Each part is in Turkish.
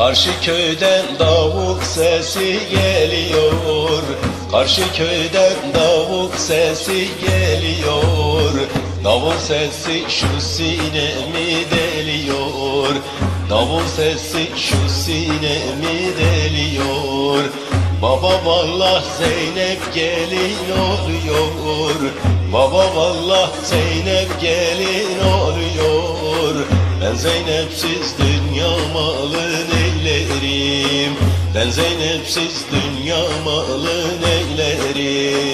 Karşı köyden davul sesi geliyor. Karşı köyden davul sesi geliyor. Davul sesi şu sinemi deliyor. Davul sesi şu sinemi deliyor. Baba vallah Zeynep gelin oluyor Baba vallah Zeynep gelin oluyor Ben Zeynepsiz dünya malı Ben Zeynepsiz dünya malı neylerim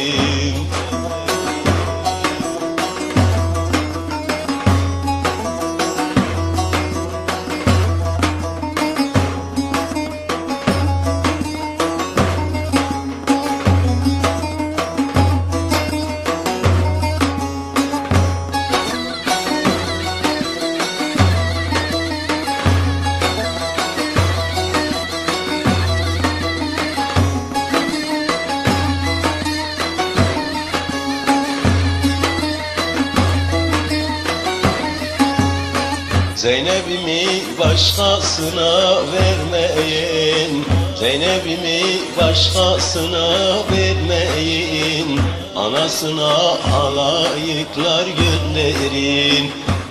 Zeynep'imi başkasına vermeyin. Zeynep'imi başkasına vermeyin. Anasına halayıklar gönderin.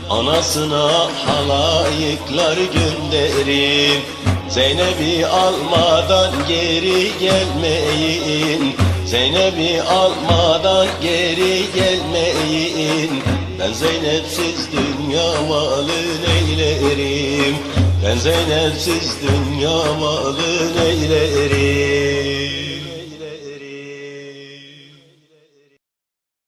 Anasına halayıklar gönderin. Zeynep'i almadan geri gelmeyin. Zeynep'i almadan geri gelmeyin Ben Zeynepsiz dünya malı neylerim Ben Zeynepsiz dünya malı neylerim